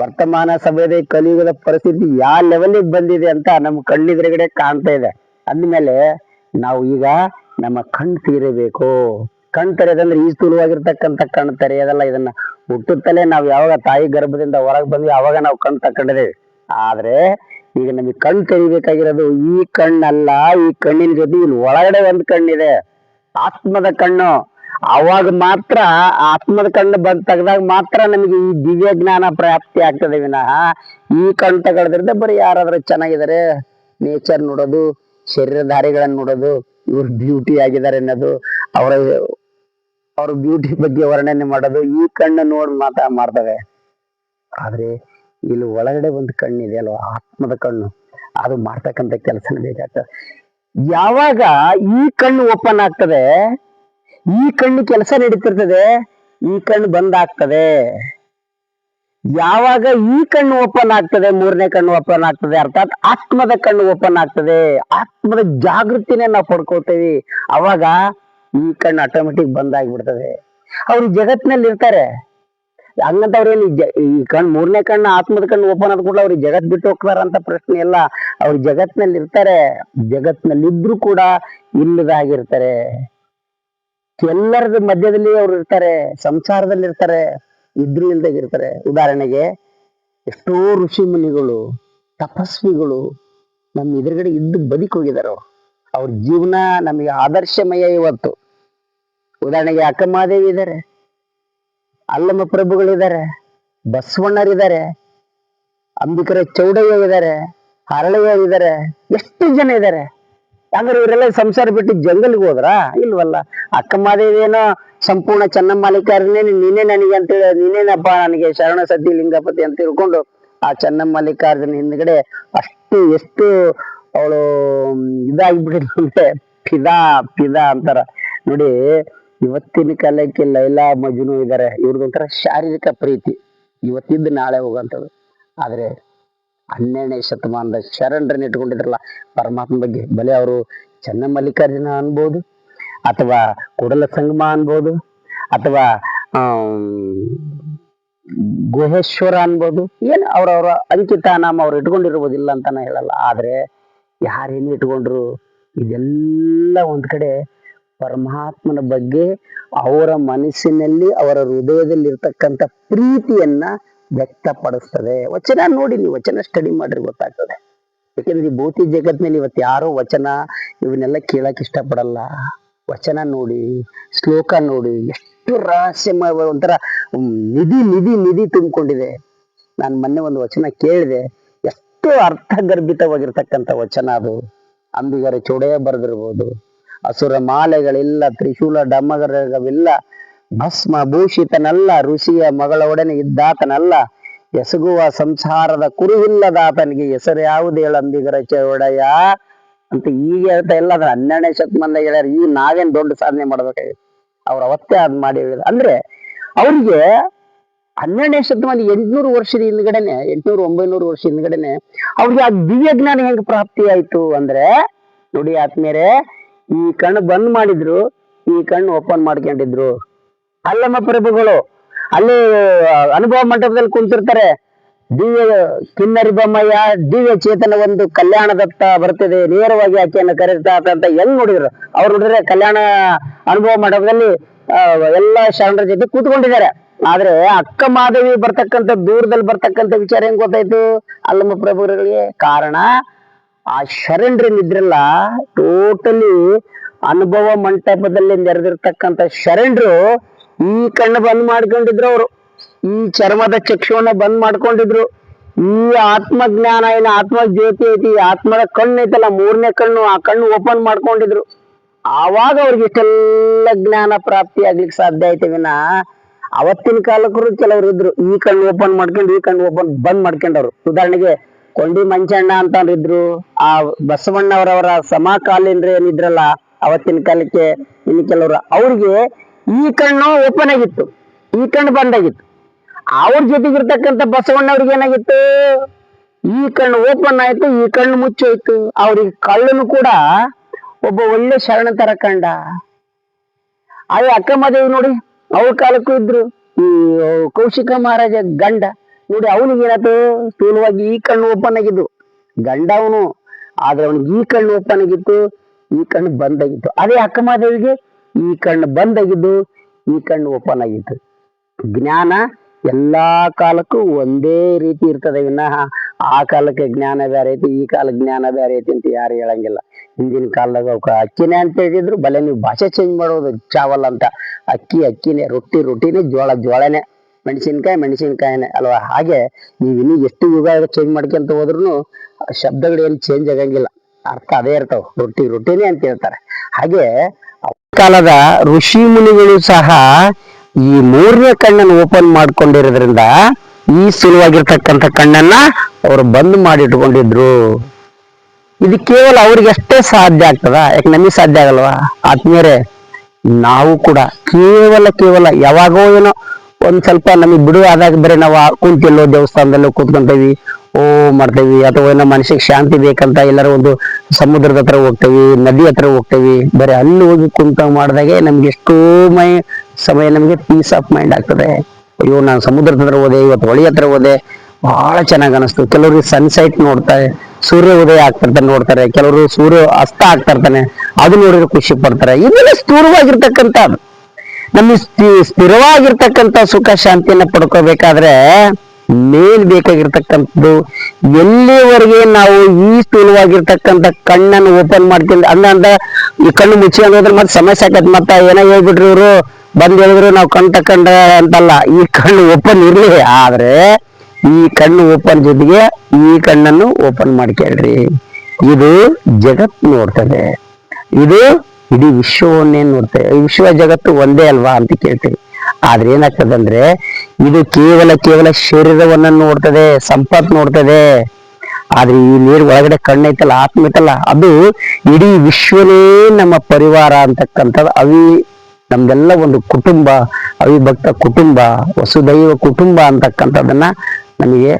ವರ್ತಮಾನ ಸಮಯದ ಕಲಿಯುಗದ ಪರಿಸ್ಥಿತಿ ಯಾವ ಲೆವೆಲಿಗೆ ಬಂದಿದೆ ಅಂತ ನಮ್ ಕಣ್ಣಿದ್ರಗಡೆ ಕಾಣ್ತಾ ಇದೆ. ಅಂದ್ಮೇಲೆ ನಾವು ಈಗ ನಮ್ಮ ಕಣ್ ತೀರಬೇಕು. ಕಣ್ ತೆರೆದಂದ್ರೆ ಈ ಸ್ಥೂಲವಾಗಿರ್ತಕ್ಕಂಥ ಕಣ್ ತೆರೆಯೋದಲ್ಲ, ಇದನ್ನ ಹುಟ್ಟುತ್ತಲೇ ನಾವು ಯಾವಾಗ ತಾಯಿ ಗರ್ಭದಿಂದ ಹೊರಗೆ ಬಂದ್ವಿ, ಅವಾಗ ನಾವು ಕಣ್ ತಕೊಂಡಿದ್ದೇವೆ ಆದ್ರೆ ಈಗ ನಮಗೆ ಕಣ್ಣು ತೆಗಿಬೇಕಾಗಿರೋದು ಈ ಕಣ್ಣಲ್ಲ, ಈ ಕಣ್ಣಿನ ಜೊತೆ ಇಲ್ಲಿ ಒಳಗಡೆ ಒಂದು ಕಣ್ಣಿದೆ. ಆತ್ಮದ ಕಣ್ಣು. ಅವಾಗ ಮಾತ್ರ ಆತ್ಮದ ಕಣ್ಣು ಬಂದ್ ತೆಗ್ದಾಗ ಮಾತ್ರ ನಮಗೆ ಈ ದಿವ್ಯ ಜ್ಞಾನ ಪ್ರಾಪ್ತಿ ಆಗ್ತದೆ ವಿನಃ. ಈ ಕಣ್ಣು ತಗೊಳದ್ರಿಂದ ಬರೀ ಯಾರಾದ್ರೂ ಚೆನ್ನಾಗಿದ್ದಾರೆ. ನೇಚರ್ ನೋಡೋದು, ಶರೀರಧಾರಿಗಳನ್ನ ನೋಡೋದು, ಇವ್ರು ಬ್ಯೂಟಿ ಆಗಿದ್ದಾರೆ ಅನ್ನೋದು, ಅವರ ಅವ್ರ ಬ್ಯೂಟಿ ಬಗ್ಗೆ ವರ್ಣನೆ ಮಾಡೋದು, ಈ ಕಣ್ಣು ನೋಡಿ ಮಾತಾ ಮಾಡ್ತವೆ. ಆದ್ರೆ ಇಲ್ಲಿ ಒಳಗಡೆ ಒಂದು ಕಣ್ಣಿದೆ ಅಲ್ವಾ? ಆತ್ಮದ ಕಣ್ಣು. ಅದು ಮಾಡ್ತಕ್ಕಂಥ ಕೆಲಸ ಬೇಕಾಗ್ತದೆ. ಯಾವಾಗ ಈ ಕಣ್ಣು ಓಪನ್ ಆಗ್ತದೆ, ಈ ಕಣ್ಣು ಕೆಲಸ ನಡೀತಿರ್ತದೆ, ಈ ಕಣ್ಣು ಬಂದ್ ಆಗ್ತದೆ. ಯಾವಾಗ ಈ ಕಣ್ಣು ಓಪನ್ ಆಗ್ತದೆ, ಮೂರನೇ ಕಣ್ಣು ಓಪನ್ ಆಗ್ತದೆ, ಅರ್ಥಾತ್ ಆತ್ಮದ ಕಣ್ಣು ಓಪನ್ ಆಗ್ತದೆ. ಆತ್ಮದ ಜಾಗೃತಿನೇ ನಾವು ಪಡ್ಕೋತೇವಿ ಅವಾಗ ಈ ಕಣ್ಣು ಆಟೋಮೆಟಿಕ್ ಬಂದ್ ಆಗ್ಬಿಡ್ತದೆ. ಅವ್ರು ಜಗತ್ನಲ್ಲಿ ಇರ್ತಾರೆ ಹಂಗಂತ ಅವ್ರೇನು ಈ ಜ- ಈ ಕಣ್, ಮೂರನೇ ಕಣ್ಣು ಆತ್ಮದ ಕಣ್ಣು ಓಪನ್ ಆದ ಕೂಡ ಅವ್ರಿಗೆ ಜಗತ್ ಬಿಟ್ಟು ಹೋಗ್ತಾರ ಅಂತ ಪ್ರಶ್ನೆ ಇಲ್ಲ. ಅವ್ರು ಜಗತ್ನಲ್ಲಿ ಇರ್ತಾರೆ ಜಗತ್ನಲ್ಲಿ ಇದ್ರು ಕೂಡ ಇಲ್ಲದಾಗಿರ್ತಾರೆ ಎಲ್ಲರದ ಮಧ್ಯದಲ್ಲಿ ಅವ್ರು ಇರ್ತಾರೆ ಸಂಸಾರದಲ್ಲಿ ಇರ್ತಾರೆ ಇದ್ರು ಇಲ್ದಾಗಿರ್ತಾರೆ ಉದಾಹರಣೆಗೆ ಎಷ್ಟೋ ಋಷಿ ಮುನಿಗಳು, ತಪಸ್ವಿಗಳು ನಮ್ಮ ಎದುರುಗಡೆ ಇದ್ದು ಬದುಕಿ ಹೋಗಿದಾರ ಅವ್ರು. ಜೀವನ ನಮಗೆ ಆದರ್ಶಮಯ ಇವತ್ತು. ಉದಾಹರಣೆಗೆ ಅಕ್ಕಮಹಾದೇವಿ ಇದ್ದಾರೆ ಅಲ್ಲಮ್ಮ ಪ್ರಭುಗಳಿದ್ದಾರೆ ಬಸವಣ್ಣರಿದ್ದಾರೆ ಅಂಬಿಕರ ಚೌಡಯ್ಯ ಇದ್ದಾರೆ ಹರಳಯ್ಯ ಇದ್ದಾರೆ ಎಷ್ಟು ಜನ ಇದ್ದಾರೆ ಅಂದ್ರೆ ಇವರೆಲ್ಲ ಸಂಸಾರ ಬಿಟ್ಟು ಜಂಗಲ್ಗೆ ಹೋದ್ರ? ಇಲ್ವಲ್ಲ? ಅಕ್ಕ ಮಾದೇವೇನೋ ಸಂಪೂರ್ಣ ಚೆನ್ನಮ್ಮಾಲಿಕಾರನೇ ನೀನೆ ನನಗೆ ಅಂತೇಳಿ ನೀನೇನಪ್ಪ ನನಗೆ ಶರಣ ಸತಿ ಲಿಂಗಪತಿ ಅಂತ ತಿಳ್ಕೊಂಡು ಆ ಚೆನ್ನಮ್ಮಾಲಿಕಾರ್ಜುನ ಹಿಂದ್ಗಡೆ ಅಷ್ಟು ಎಷ್ಟು ಅವಳು ಇದಾಗ್ಬಿಟ್ಟಿದ್ಲು ಅಂದ್ರೆ ಪಿದಾ ಪಿದಾ ಅಂತಾರ. ನೋಡಿ ಇವತ್ತಿನ ಕಾಲಕ್ಕೆ ಲೈಲಾ, ಮಜುನು ಇದ್ದಾರೆ ಇವ್ರದೊಂಥರ ಶಾರೀರಿಕ ಪ್ರೀತಿ. ಇವತ್ತಿಂದ ನಾಳೆ ಹೋಗುವಂಥದ್ದು ಆದರೆ ಹನ್ನೆರಡನೇ ಶತಮಾನದ ಶರಣರನ್ನ ಇಟ್ಕೊಂಡಿದ್ರಲ್ಲ ಪರಮಾತ್ಮ ಬಗ್ಗೆ. ಬಲೆ ಅವರು ಚೆನ್ನಮಲ್ಲಿಕಾರ್ಜುನ ಅನ್ಬೋದು, ಅಥವಾ ಕೊಡಲ ಸಂಗಮ ಅನ್ಬೋದು, ಅಥವಾ ಗುಹೇಶ್ವರ ಅನ್ಬೋದು. ಏನು ಅವ್ರವ್ರ ಅಂಕಿತ ನಾಮ ಅವ್ರು ಇಟ್ಕೊಂಡಿರ್ಬೋದಿಲ್ಲ ಅಂತ ನಾ ಹೇಳಲ್ಲ. ಆದ್ರೆ ಯಾರೇನು ಇಟ್ಕೊಂಡ್ರು, ಇದೆಲ್ಲ ಒಂದು ಕಡೆ ಪರಮಾತ್ಮನ ಬಗ್ಗೆ ಅವರ ಮನಸ್ಸಿನಲ್ಲಿ, ಅವರ ಹೃದಯದಲ್ಲಿ ಇರ್ತಕ್ಕಂಥ ಪ್ರೀತಿಯನ್ನ ವ್ಯಕ್ತಪಡಿಸ್ತದೆ. ವಚನ ನೋಡಿ, ನೀವು ವಚನ ಸ್ಟಡಿ ಮಾಡ್ರಿ ಗೊತ್ತಾಗ್ತದೆ. ಯಾಕೆಂದ್ರೆ ಈ ಭೌತಿ ಜಗತ್ನಲ್ಲಿ ಇವತ್ತು ಯಾರೋ ವಚನ ಇವನ್ನೆಲ್ಲ ಕೇಳಕ್ ಇಷ್ಟಪಡಲ್ಲ. ವಚನ ನೋಡಿ, ಶ್ಲೋಕ ನೋಡಿ, ಎಷ್ಟು ರಹಸ್ಯಮಯ ಒಂಥರ ನಿಧಿ ನಿಧಿ ನಿಧಿ ತುಂಬಿಕೊಂಡಿದೆ. ನಾನು ಮೊನ್ನೆ ಒಂದು ವಚನ ಕೇಳಿದೆ. ಎಷ್ಟು ಅರ್ಥಗರ್ಭಿತವಾಗಿರ್ತಕ್ಕಂಥ ವಚನ ಅದು. ಅಂಬಿಗರ ಚೊಡೆಯ ಬರೆದಿರ್ಬೋದು. ಅಸುರ ಮಾಲೆಗಳಿಲ್ಲ, ತ್ರಿಶೂಲ ಡಮಗರವಿಲ್ಲ ಭಸ್ಮ ಭೂಷಿತನಲ್ಲ ಋಷಿಯ ಮಗಳೊಡನೆ ಇದ್ದಾತನಲ್ಲ, ಎಸಗುವ ಸಂಸಾರದ ಕುರುವಿಲ್ಲದಾತನಿಗೆ ಹೆಸರು ಯಾವುದು ಹೇಳ ಅಂಬಿಗರ ಚೌಡಯ್ಯ ಅಂತ ಈಗ ಹೇಳ್ತಾ ಇಲ್ಲ, ಅದ್ರ ಹನ್ನೆರಡನೇ ಶತಮಾನದಾಗ ಹೇಳ್ಯಾರ, ಈ ನಾವೇನ್ ದೊಡ್ಡ ಸಾಧನೆ ಮಾಡ್ಬೇಕಾಗಿತ್ತು. ಅವ್ರ ಅವತ್ತೇ ಅದ್ ಮಾಡಿ ಹೇಳಿದ ಅಂದ್ರೆ ಅವ್ರಿಗೆ ಹನ್ನೆರಡನೇ ಶತಮಾನ ಎಂಟ್ನೂರು ವರ್ಷದ ಹಿಂದ್ಗಡೆನೆ, ಎಂಟ್ನೂರು ಒಂಬೈನೂರು ವರ್ಷ ಹಿಂದ್ಗಡೆನೆ ಅವ್ರಿಗೆ ಆ ದಿವ್ಯ ಜ್ಞಾನ ಹೆಂಗ್ ಪ್ರಾಪ್ತಿ ಆಯ್ತು ಅಂದ್ರೆ, ನೋಡಿ ಆತ್ಮೇರೆ ಈ ಕಣ್ಣು ಬಂದ್ ಮಾಡಿದ್ರು, ಈ ಕಣ್ಣು ಓಪನ್ ಮಾಡ್ಕೊಂಡಿದ್ರು. ಅಲ್ಲಮ್ಮ ಪ್ರಭುಗಳು, ಅಲ್ಲಿ ಅನುಭವ ಮಂಟಪದಲ್ಲಿ ಕುಂತಿರ್ತಾರೆ. ದಿವ್ಯ ಕಿನ್ನರಿ ಬೊಮ್ಮಯ್ಯ ದಿವ್ಯ ಚೇತನ ಒಂದು ಕಲ್ಯಾಣದತ್ತ ಬರ್ತದೆ, ನೇರವಾಗಿ ಆಕೆಯನ್ನು ಕರೀತಾ ಅಂತ ಹೆಂಗ್ ನೋಡಿದ್ರು? ಅವ್ರು ನೋಡಿದ್ರೆ ಕಲ್ಯಾಣ ಅನುಭವ ಮಂಟಪದಲ್ಲಿ ಎಲ್ಲ ಶರಣರ ಜೊತೆ ಕೂತ್ಕೊಂಡಿದ್ದಾರೆ. ಆದ್ರೆ ಅಕ್ಕ ಮಾಧವಿ ಬರ್ತಕ್ಕಂಥ ದೂರದಲ್ಲಿ ಬರ್ತಕ್ಕಂಥ ವಿಚಾರ ಹೆಂಗ್ ಗೊತ್ತಾಯ್ತು? ಅಲ್ಲಮ್ಮ ಪ್ರಭುಗಳಿಗೆ ಕಾರಣ ಆ ಶರಣರೇನಿದ್ರಲ್ಲ ಟೋಟಲಿ ಅನುಭವ ಮಂಟಪದಲ್ಲಿ ನೆರೆದಿರ್ತಕ್ಕಂಥ ಶರಣರು ಈ ಕಣ್ಣು ಬಂದ್ ಮಾಡ್ಕೊಂಡಿದ್ರು ಅವರು. ಈ ಚರ್ಮದ ಚಕ್ಷುವನ್ನ ಬಂದ್ ಮಾಡ್ಕೊಂಡಿದ್ರು. ಈ ಆತ್ಮಜ್ಞಾನ ಏನ ಆತ್ಮ ಜ್ಯೋತಿ ಐತಿ ಆತ್ಮದ ಕಣ್ಣು ಐತಲ್ಲ, ಮೂರನೇ ಕಣ್ಣು, ಆ ಕಣ್ಣು ಓಪನ್ ಮಾಡ್ಕೊಂಡಿದ್ರು. ಆವಾಗ ಅವ್ರಿಗೆ ಇಷ್ಟೆಲ್ಲ ಜ್ಞಾನ ಪ್ರಾಪ್ತಿ ಆಗ್ಲಿಕ್ಕೆ ಸಾಧ್ಯ ಐತೆ ವಿನ. ಅವತ್ತಿನ ಕಾಲಕ್ಕೂ ಕೆಲವರು ಇದ್ರು, ಈ ಕಣ್ಣು ಓಪನ್ ಮಾಡ್ಕೊಂಡು, ಈ ಕಣ್ಣು ಓಪನ್ ಬಂದ್ ಮಾಡ್ಕೊಂಡವ್ರು. ಉದಾಹರಣೆಗೆ ಕೊಂಡಿ ಮಂಚಣ್ಣ ಅಂತ ಇದ್ರು. ಆ ಬಸವಣ್ಣವರವರ ಸಮಕಾಲೀನರು ಏನಿದ್ರಲ್ಲ ಅವತ್ತಿನ ಕಾಲಕ್ಕೆ ಇನ್ನು ಕೆಲವರು, ಅವ್ರಿಗೆ ಈ ಕಣ್ಣು ಓಪನ್ ಆಗಿತ್ತು. ಈ ಕಣ್ಣು ಬಂದಾಗಿತ್ತು. ಅವ್ರ ಜೊತೆಗಿರ್ತಕ್ಕಂಥ ಬಸವಣ್ಣವ್ರಿಗೆ ಏನಾಗಿತ್ತು? ಈ ಕಣ್ಣು ಓಪನ್ ಆಯ್ತು, ಈ ಕಣ್ಣು ಮುಚ್ಚೋಯ್ತು. ಅವ್ರಿಗೆ ಕಳ್ಳನು ಕೂಡ ಒಬ್ಬ ಒಳ್ಳೆ ಶರಣ ತರ ಕಂಡ. ಅದೇ ಅಕ್ಕ ಮದೇವಿ ನೋಡಿ, ಅವ್ರ ಕಾಲಕ್ಕೂ ಇದ್ರು. ಈ ಕೌಶಿಕ ಮಹಾರಾಜ ಗಂಡ. ನೋಡಿ ಅವನಿಗೆ ಏನಾಯ್ತು ಸ್ಥೂಲವಾಗಿ ಈ ಕಣ್ಣು ಓಪನ್ ಆಗಿದ್ದು ಗಂಡ ಅವನು. ಆದ್ರೆ ಅವನಿಗೆ ಈ ಕಣ್ಣು ಓಪನ್ ಆಗಿತ್ತು, ಈ ಕಣ್ಣು ಬಂದ್ ಆಗಿತ್ತು. ಅದೇ ಅಕ್ಕಮಾದೇವಿಗೆ ಈ ಕಣ್ಣು ಬಂದ್ ಆಗಿದ್ದು, ಈ ಕಣ್ಣು ಓಪನ್ ಆಗಿತ್ತು. ಜ್ಞಾನ ಎಲ್ಲಾ ಕಾಲಕ್ಕೂ ಒಂದೇ ರೀತಿ ಇರ್ತದೆ. ವಿನಃ ಆ ಕಾಲಕ್ಕೆ ಜ್ಞಾನ ಬೇರೆ ಐತಿ, ಈ ಕಾಲಕ್ಕೆ ಜ್ಞಾನ ಬೇರೆ ಐತಿ ಅಂತ ಯಾರು ಹೇಳಂಗಿಲ್ಲ. ಹಿಂದಿನ ಕಾಲದಾಗ ಅವ್ಕ ಅಕ್ಕಿನೇ ಅಂತ ಹೇಳಿದ್ರು ಬಲೆ ನೀವು ಭಾಷೆ ಚೇಂಜ್ ಮಾಡೋದು ಚಾವಲ್ ಅಂತ. ಅಕ್ಕಿ, ಅಕ್ಕಿನೇ, ರೊಟ್ಟಿ, ರೊಟ್ಟಿನೇ, ಜೋಳ, ಜೋಳನೇ. ಮೆಣಸಿನ್ಕಾಯಿ, ಮೆಣಸಿನ್ಕಾಯಿನೇ ಅಲ್ವಾ? ಹಾಗೆ ನೀವು ಎಷ್ಟು ಯುಗ ಚೇಂಜ್ ಮಾಡ್ಕೊಂತ ಹೋದ್ರು ಶಬ್ದಗಳು ಏನು ಚೇಂಜ್ ಆಗಂಗಿಲ್ಲ. ಅರ್ಥ ಅದೇ ಇರ್ತಾವ. ರೊಟ್ಟಿ, ರೊಟ್ಟಿನೇ ಅಂತ ಹೇಳ್ತಾರೆ. ಹಾಗೆ ಕಾಲದ ಋಷಿ ಮುನಿಗಳು ಸಹ ಈ ಮೂರನೇ ಕಣ್ಣನ್ನು ಓಪನ್ ಮಾಡ್ಕೊಂಡಿರೋದ್ರಿಂದ ಈ ಸುಲುವಾಗಿರ್ತಕ್ಕಂಥ ಕಣ್ಣನ್ನ ಅವರು ಬಂದ್ ಮಾಡಿಟ್ಕೊಂಡಿದ್ರು. ಇದು ಕೇವಲ ಅವ್ರಿಗೆ ಅಷ್ಟೇ ಸಾಧ್ಯ ಆಗ್ತದ? ಯಾಕೆ ನಮಗೆ ಸಾಧ್ಯ ಆಗಲ್ವಾ? ಆತ್ಮೀಯರೇ, ನಾವು ಕೂಡ ಕೇವಲ ಕೇವಲ ಯಾವಾಗೋ ಏನೋ ಒಂದ್ ಸ್ವಲ್ಪ ನಮಗೆ ಬಿಡು ಆದಾಗ ಬರೀ ನಾವು ಕುಂತಿಲ್ಲೋ ದೇವಸ್ಥಾನದಲ್ಲೋ ಕೂತ್ಕೊಂತೇವಿ ಓ ಮಾಡ್ತೇವಿ. ಅಥವಾ ನಮ್ಮ ಮನಸ್ಸಿಗೆ ಶಾಂತಿ ಬೇಕಂತ ಎಲ್ಲರೂ ಒಂದು ಸಮುದ್ರದ ಹತ್ರ ಹೋಗ್ತೇವಿ, ನದಿ ಹತ್ರ ಹೋಗ್ತೇವಿ. ಬರೀ ಅಲ್ಲಿ ಹೋಗಿ ಕುಂತ ಮಾಡಿದಾಗೆ ನಮ್ಗೆ ಎಷ್ಟೋ ಮೈ, ಸಮಯ ನಮಗೆ ಪೀಸ್ ಆಫ್ ಮೈಂಡ್ ಆಗ್ತದೆ. ಅಯ್ಯೋ, ನಾನು ಸಮುದ್ರದ ಹತ್ರ ಹೋದೆ, ಇವತ್ತು ಹೊಳಿ ಹತ್ರ ಹೋದೆ. ಬಹಳ ಚೆನ್ನಾಗಿ ಅನಿಸ್ತು. ಕೆಲವರು ಸನ್ಸೆಟ್ ನೋಡ್ತಾರೆ ಸೂರ್ಯ ಉದಯ ಆಗ್ತಿರ್ತಾನೆ ನೋಡ್ತಾರೆ. ಕೆಲವರು ಸೂರ್ಯ ಅಸ್ತ ಆಗ್ತಾ ಇರ್ತಾನೆ ಅದು ನೋಡಿದ್ರೆ ಖುಷಿ ಪಡ್ತಾರೆ. ಇದೆಲ್ಲ ಸ್ಥೂಲವಾಗಿರ್ತಕ್ಕಂಥ ನಮಗೆ ಸ್ಥಿ- ಸ್ಥಿರವಾಗಿರ್ತಕ್ಕಂಥ ಸುಖ ಶಾಂತಿಯನ್ನ ಪಡ್ಕೋಬೇಕಾದ್ರೆ ಮೇಲ್ ಬೇಕಾಗಿರ್ತಕ್ಕಂಥದ್ದು. ಎಲ್ಲಿವರೆಗೆ ನಾವು ಈ ಸ್ಥೂಲವಾಗಿರ್ತಕ್ಕಂಥ ಕಣ್ಣನ್ನು ಓಪನ್ ಮಾಡ್ಕೊಂಡು ಅಂದ ಅಂದ ಈ ಕಣ್ಣು ಮುಚ್ಚಿ ಅಂದ್ರೆ ಮತ್ತೆ ಸಮಸ್ಯೆ ಆಕತ್ ಮತ್ತ ಏನೋ ಹೇಳ್ಬಿಟ್ರಿ ಇವರು. ಬಂದ್ ಹೇಳಿದ್ರು ನಾವು ಕಣ್ ತಕೊಂಡ ಅಂತಲ್ಲ. ಈ ಕಣ್ಣು ಓಪನ್ ಇರ್ಲಿ. ಆದ್ರೆ ಈ ಕಣ್ಣು ಓಪನ್ ಜೊತೆಗೆ ಈ ಕಣ್ಣನ್ನು ಓಪನ್ ಮಾಡ್ಕೇಳ್ರಿ. ಇದು ಜಗತ್ ನೋಡ್ತದೆ. ಇದು ಇಡೀ ವಿಶ್ವವನ್ನೇ ನೋಡ್ತೇವೆ ವಿಶ್ವ ಜಗತ್ತು ಒಂದೇ ಅಲ್ವಾ ಅಂತ ಕೇಳ್ತೀವಿ ಆದ್ರೆ ಏನಾಗ್ತದಂದ್ರೆ, ಇದು ಕೇವಲ ಕೇವಲ ಶರೀರವನ್ನ ನೋಡ್ತದೆ ಸಂಪತ್ ನೋಡ್ತದೆ. ಆದ್ರೆ ಈ ನೀರು ಒಳಗಡೆ ಕಣ್ಣೈತಲ್ಲ ಆತ್ಮ ಐತಲ್ಲ ಅದು ಇಡೀ ವಿಶ್ವನೇ ನಮ್ಮ ಪರಿವಾರ ಅಂತಕ್ಕಂಥದ್ದು. ಅವಿ, ನಮ್ದೆಲ್ಲ ಒಂದು ಕುಟುಂಬ, ಅವಿಭಕ್ತ ಕುಟುಂಬ, ವಸುದೈವ ಕುಟುಂಬ ಅಂತಕ್ಕಂಥದ್ದನ್ನ ನಮಗೆ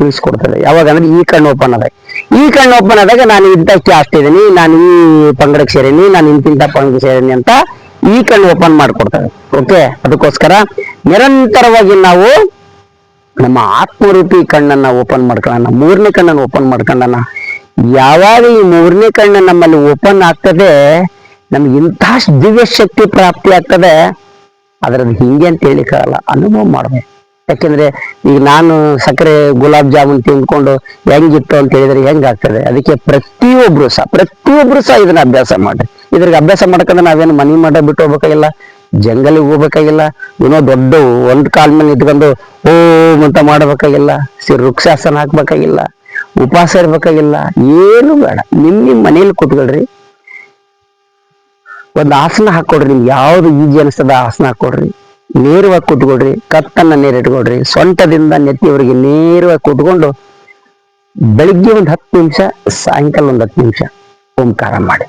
ತಿಳಿಸ್ಕೊಡ್ತದೆ ಯಾವಾಗ ಅಂದ್ರೆ ಈ ಕಣ್ಣು ಓಪನ್ ಆದಾಗ. ಈ ಕಣ್ಣು ಓಪನ್ ಆದಾಗ ನಾನು ಇಂಥ ಕ್ಯಾಸ್ಟ್ ಇದ್ದೀನಿ, ನಾನು ಈ ಪಂಗಡಕ್ಕೆ ಸೇರೀನಿ, ನಾನು ಇಂತಿಂತ ಪಂಗಡಕ್ಕೆ ಸೇರೀನಿ ಅಂತ ಈ ಕಣ್ಣು ಓಪನ್ ಮಾಡ್ಕೊಡ್ತಾರೆ. ಓಕೆ ಅದಕ್ಕೋಸ್ಕರ ನಿರಂತರವಾಗಿ ನಾವು ನಮ್ಮ ಆತ್ಮರೂಪಿ ಕಣ್ಣನ್ನ ಓಪನ್ ಮಾಡ್ಕೊಳ್ಳೋಣ ಮೂರನೇ ಕಣ್ಣನ್ನು ಓಪನ್ ಮಾಡ್ಕೊಂಡಣ ಯಾವಾಗ ಈ ಮೂರನೇ ಕಣ್ಣು ನಮ್ಮಲ್ಲಿ ಓಪನ್ ಆಗ್ತದೆ, ನಮ್ಗೆ ಇಂತಹ ದಿವ್ಯ ಶಕ್ತಿ ಪ್ರಾಪ್ತಿ ಆಗ್ತದೆ ಅದ್ರದ್ದು ಹಿಂಗೆ ಅಂತ ಹೇಳಿಕ್ಕಾಗಲ್ಲ ಅನುಭವ ಮಾಡ್ಬೇಕು. ಯಾಕೆಂದ್ರೆ ಈಗ ನಾನು ಸಕ್ಕರೆ ಗುಲಾಬ್ ಜಾಮೂನ್ ತಿಂದ್ಕೊಂಡು ಹೆಂಗಿತ್ತು ಅಂತ ಹೇಳಿದ್ರೆ ಹೆಂಗಾಗ್ತದೆ? ಅದಕ್ಕೆ ಪ್ರತಿಯೊಬ್ರು ಸಹ ಪ್ರತಿಯೊಬ್ರು ಸಹ ಇದನ್ನ ಅಭ್ಯಾಸ ಮಾಡಿ ಇದ್ರಿಗೆ ಅಭ್ಯಾಸ ಮಾಡ್ಕೊಂಡ್ರೆ ನಾವೇನು ಮನಿ ಮಾಡ ಬಿಟ್ಟು ಹೋಗ್ಬೇಕಾಗಿಲ್ಲ, ಜಂಗಲಿಗೆ ಹೋಗ್ಬೇಕಾಗಿಲ್ಲ, ಏನೋ ದೊಡ್ಡ ಒಂದ್ ಕಾಲ್ ಮೇಲೆ ಇದ್ಕೊಂಡು ಓಂ ಅಂತ ಮಾಡಬೇಕಾಗಿಲ್ಲ ಸಿ ವೃಕ್ಷಾಸನ ಹಾಕ್ಬೇಕಾಗಿಲ್ಲ, ಉಪವಾಸ ಇರ್ಬೇಕಾಗಿಲ್ಲ, ಏನು ಬೇಡ. ನಿಮ್ ನಿಮ್ ಮನೇಲಿ ಕೂತ್ಕೊಳ್ರಿ, ಒಂದು ಆಸನ ಹಾಕೊಡ್ರಿ ನಿಮ್ಗೆ ಯಾವ್ದು ಈಜಿ ಅನಿಸ್ತದ ಆಸನ ಹಾಕೊಡ್ರಿ ನೇರವಾಗಿ ಕೂತ್ಕೊಡ್ರಿ ಕತ್ತನ್ನ ನೇರಿಟ್ಕೊಡ್ರಿ ಸೊಂಟದಿಂದ ನೆತ್ತಿಯವರಿಗೆ ನೇರವಾಗಿ ಕೂತ್ಕೊಂಡು ಬೆಳಿಗ್ಗೆ ಒಂದು ಹತ್ತು ನಿಮಿಷ, ಸಾಯಂಕಾಲ ಒಂದು ಹತ್ತು ನಿಮಿಷ ಓಂಕಾರ ಮಾಡಿ.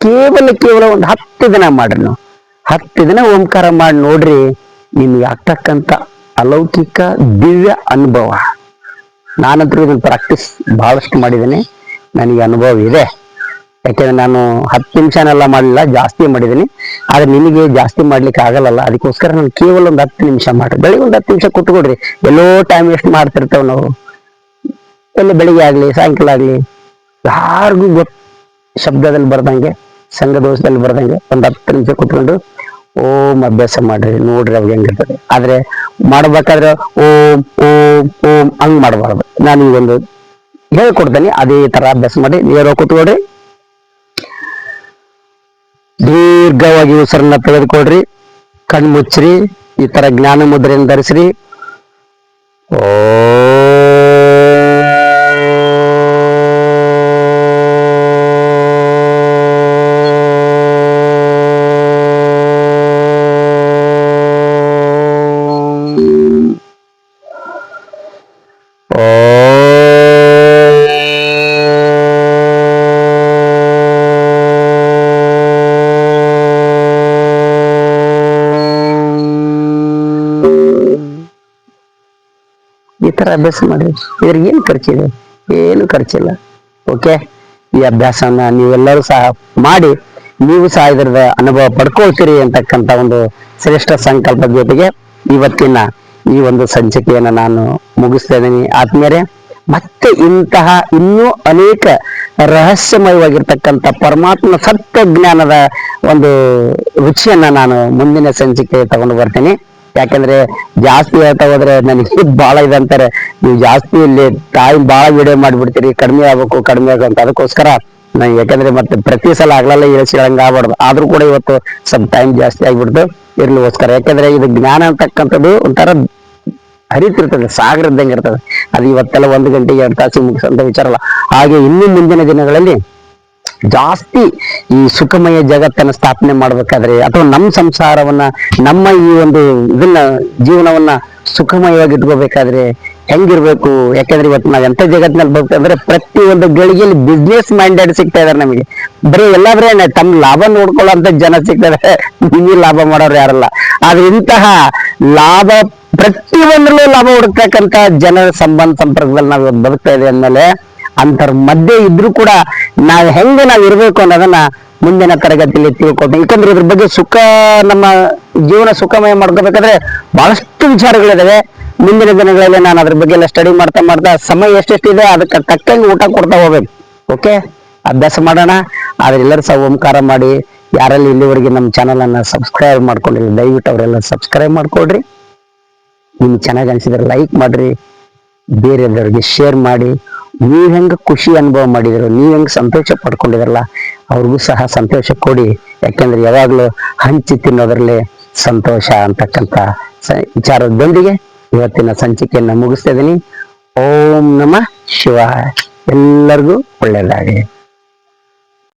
ಕೇವಲ ಕೇವಲ ಒಂದು ಹತ್ತು ದಿನ ಮಾಡ್ರಿ ನಾವು. ಹತ್ತು ದಿನ ಓಂಕಾರ ಮಾಡಿ ನೋಡ್ರಿ, ನಿಮ್ಗೆ ಆಗ್ತಕ್ಕಂಥ ಅಲೌಕಿಕ ದಿವ್ಯ ಅನುಭವ. ನಾನಂತರೂ ಇದನ್ನು ಪ್ರಾಕ್ಟೀಸ್ ಬಹಳಷ್ಟು ಮಾಡಿದ್ದೀನಿ. ನನಗೆ ಅನುಭವ ಇದೆ. ಯಾಕೆಂದ್ರೆ ನಾನು ಹತ್ತು ನಿಮಿಷನೆಲ್ಲ ಮಾಡಲಿಲ್ಲ, ಜಾಸ್ತಿ ಮಾಡಿದ್ದೀನಿ ಆದ್ರೆ ನಿಮಗೆ ಜಾಸ್ತಿ ಮಾಡ್ಲಿಕ್ಕೆ ಆಗಲ್ಲ ಅದಕ್ಕೋಸ್ಕರ ನಾನು ಕೇವಲ ಒಂದು ಹತ್ತು ನಿಮಿಷ ಮಾಡ್ರಿ ಬೆಳಿಗ್ಗೆ ಒಂದು ಹತ್ತು ನಿಮಿಷ ಕೊಟ್ಟುಕೊಡ್ರಿ ಎಲ್ಲೋ ಟೈಮ್ ವೇಸ್ಟ್ ಮಾಡ್ತಿರ್ತೇವೆ ನಾವು. ಎಲ್ಲ ಬೆಳಿಗ್ಗೆ ಆಗ್ಲಿ, ಸಾಯಂಕಾಲ ಆಗ್ಲಿ, ಯಾರಿಗೂ ಗೊತ್ತ ಶಬ್ದದಲ್ಲಿ ಬರ್ದಂಗೆ ಸಂಘ ದೋಷದಲ್ಲಿ ಬರ್ದಂಗೆ ಒಂದು ಹತ್ತು ನಿಮಿಷ ಕೊಟ್ಕೊಂಡು ಓಂ ಅಭ್ಯಾಸ ಮಾಡ್ರಿ. ನೋಡ್ರಿ ಅವಾಗ ಹೆಂಗಿರ್ತದೆ. ಆದ್ರೆ ಮಾಡ್ಬೇಕಾದ್ರೆ ಓಂ ಓಂ ಓಂ ಹಂಗ್ ಮಾಡಬಾರ್ದು. ನಾನು ಈಗೊಂದು ಹೇಳ್ಕೊಡ್ತೇನೆ, ಅದೇ ತರ ಅಭ್ಯಾಸ ಮಾಡಿ ನೇರ ಕೂತ್ಕೊಡ್ರಿ ದೀರ್ಘವಾಗಿ ಉಸಿರನ್ನ ತೆಗೆದುಕೊಡ್ರಿ ಕಣ್ಮುಚ್ಚ್ರಿ ಈ ತರ ಜ್ಞಾನ ಮುದ್ರೆಯನ್ನು ಧರಿಸ್ರಿ. ಈ ಅಭ್ಯಾಸ ಮಾಡಿ ಇದ್ರಿಗೆ ಏನು ಖರ್ಚಿದೆ ಏನು ಖರ್ಚಿಲ್ಲ ಓಕೆ ಈ ಅಭ್ಯಾಸನ ನೀವೆಲ್ಲರೂ ಸಹ ಮಾಡಿ, ನೀವು ಸಹ ಇದ್ರದ ಅನುಭವ ಪಡ್ಕೊಳ್ತೀರಿ ಅಂತಕ್ಕಂಥ ಒಂದು ಶ್ರೇಷ್ಠ ಸಂಕಲ್ಪದ ಜೊತೆಗೆ ಇವತ್ತಿನ ಈ ಒಂದು ಸಂಚಿಕೆಯನ್ನು ನಾನು ಮುಗಿಸ್ತಾ ಇದ್ದೀನಿ. ಮತ್ತೆ ಇಂತಹ ಇನ್ನೂ ಅನೇಕ ರಹಸ್ಯಮಯವಾಗಿರ್ತಕ್ಕಂಥ ಪರಮಾತ್ಮ ಸತ್ಯ ಜ್ಞಾನದ ಒಂದು ರುಚಿಯನ್ನ ನಾನು ಮುಂದಿನ ಸಂಚಿಕೆ ತಗೊಂಡು ಬರ್ತೀನಿ. ಯಾಕಂದ್ರೆ ಜಾಸ್ತಿ ಹೇಳ್ತಾ ಹೋದ್ರೆ ನನಗೆ ಬಹಳ ಇದೆ ಅಂತಾರೆ. ನೀವು ಜಾಸ್ತಿ ಇಲ್ಲಿ ಟೈಮ್ ಬಹಳ ವಿಡಿಯೋ ಮಾಡ್ಬಿಡ್ತೀರಿ, ಕಡಿಮೆ ಆಗ್ಬೇಕು, ಕಡಿಮೆ ಅಂತ. ಅದಕ್ಕೋಸ್ಕರ ನಾನು ಯಾಕಂದ್ರೆ ಮತ್ತೆ ಪ್ರತಿ ಸಲ ಆಗ್ಲಲ್ಲ ಇಳಿಸಿಳಂಗ ಆಗ್ಬಾರ್ದು. ಆದ್ರೂ ಕೂಡ ಇವತ್ತು ಸ್ವಲ್ಪ ಟೈಮ್ ಜಾಸ್ತಿ ಆಗ್ಬಿಡ್ತು. ಇರ್ಲಿಗೋಸ್ಕರ. ಯಾಕಂದ್ರೆ ಇದು ಜ್ಞಾನ ಅಂತಕ್ಕಂಥದ್ದು ಒಂಥರ ಹರಿತಿರ್ತದೆ ಸಾಗರ ಇದ್ದಂಗೆ ಇರ್ತದೆ. ಅದು ಇವತ್ತೆಲ್ಲ ಒಂದು ಗಂಟೆಗೆ ಎರಡು ತಾಸಿಗೆ ಮುಗಿಸಂತ ವಿಚಾರ ಅಲ್ಲ. ಹಾಗೆ ಇನ್ನು ಮುಂದಿನ ದಿನಗಳಲ್ಲಿ ಜಾಸ್ತಿ ಈ ಸುಖಮಯ ಜಗತ್ತನ್ನ ಸ್ಥಾಪನೆ ಮಾಡ್ಬೇಕಾದ್ರೆ ಅಥವಾ ನಮ್ಮ ಸಂಸಾರವನ್ನ, ನಮ್ಮ ಈ ಒಂದು ಇದನ್ನ, ಜೀವನವನ್ನ ಸುಖಮಯವಾಗಿ ಇಟ್ಕೋಬೇಕಾದ್ರೆ ಹೆಂಗಿರ್ಬೇಕು? ಯಾಕಂದ್ರೆ ಇವತ್ತು ನಾವ್ ಎಂತ ಜಗತ್ತಿನಲ್ಲಿ ಬರ್ತಂದ್ರೆ ಪ್ರತಿ ಒಂದು ಗಳಿಗೆಯಲ್ಲಿ ಬಿಸ್ನೆಸ್ ಮೈಂಡೆಡ್ ಸಿಗ್ತಾ ಇದಾರೆ ನಮಗೆ. ಬರೀ ಎಲ್ಲಾದ್ರೆ ತಮ್ಮ ಲಾಭ ನೋಡ್ಕೊಳ್ಳೋಂತ ಜನ ಸಿಗ್ತಾರೆ ನಿಮಗೆ ಲಾಭ ಮಾಡೋರು ಯಾರಲ್ಲ. ಆದ್ರೆ ಇಂತಹ ಲಾಭ, ಪ್ರತಿಯೊಂದರಲ್ಲೂ ಲಾಭ ಹುಡುಕ್ತಕ್ಕಂತ ಜನರ ಸಂಬಂಧ ಸಂಪರ್ಕದಲ್ಲಿ ನಾವು ಬರ್ತಾ ಇದೆ ಅಂದ್ಮೇಲೆ ಅಂತರ ಮಧ್ಯೆ ಇದ್ರೂ ಕೂಡ ನಾವು ಹೆಂಗೆ ನಾವು ಇರಬೇಕು ಅನ್ನೋದನ್ನ ಮುಂದಿನ ತರಗತಿಯಲ್ಲಿ ತಿಳ್ಕೊಳ್ತೀನಿ ಯಾಕಂದ್ರೆ ಇದ್ರ ಬಗ್ಗೆ ಸುಖ, ನಮ್ಮ ಜೀವನ ಸುಖಮಯ ಮಾಡ್ಕೋಬೇಕಾದ್ರೆ ಬಹಳಷ್ಟು ವಿಚಾರಗಳಿದಾವೆ. ಮುಂದಿನ ದಿನಗಳಲ್ಲಿ ನಾನು ಅದ್ರ ಬಗ್ಗೆ ಎಲ್ಲ ಸ್ಟಡಿ ಮಾಡ್ತಾ ಮಾಡ್ತಾ ಸಮಯ ಎಷ್ಟೆಷ್ಟಿದೆ, ಅದಕ್ಕೆ ತಕ್ಕಂಗೆ ಊಟ ಕೊಡ್ತಾ ಹೋಗ್ಬೇಕು. ಓಕೆ ಅಭ್ಯಾಸ ಮಾಡೋಣ. ಆದ್ರೆ ಎಲ್ಲರೂ ಸಹ ಓಂಕಾರ ಮಾಡಿ, ಯಾರಲ್ಲಿ ಇಲ್ಲಿವರೆಗೆ ನಮ್ಮ ಚಾನಲ್ ಅನ್ನ ಸಬ್ಸ್ಕ್ರೈಬ್ ಮಾಡ್ಕೊಂಡಿಲ್ಲ, ದಯವಿಟ್ಟು ಅವರೆಲ್ಲ ಸಬ್ಸ್ಕ್ರೈಬ್ ಮಾಡ್ಕೊಡ್ರಿ ನಿಮ್ಗೆ ಚೆನ್ನಾಗಿ ಅನ್ಸಿದ್ರೆ ಲೈಕ್ ಮಾಡ್ರಿ. ಬೇರೆಯವರಿಗೆ ಶೇರ್ ಮಾಡಿ. ನೀವ್ ಹೆಂಗ ಖುಷಿ ಅನುಭವ ಮಾಡಿದ್ರು, ನೀವ್ ಹೆಂಗ್ ಸಂತೋಷ ಪಡ್ಕೊಂಡಿದ್ರಲ್ಲ, ಅವ್ರಿಗೂ ಸಹ ಸಂತೋಷ ಕೊಡಿ. ಯಾಕೆಂದ್ರೆ ಯಾವಾಗ್ಲೂ ಹಂಚಿ ತಿನ್ನೋದ್ರಲ್ಲಿ ಸಂತೋಷ ಅಂತಕ್ಕಂಥ ವಿಚಾರದೊಂದಿಗೆ ಇವತ್ತಿನ ಸಂಚಿಕೆಯನ್ನ ಮುಗಿಸ್ತಾ ಇದೀನಿ ಓಂ ನಮ ಶಿವ ಎಲ್ಲರಿಗೂ ಒಳ್ಳೇದಾಗಲಿ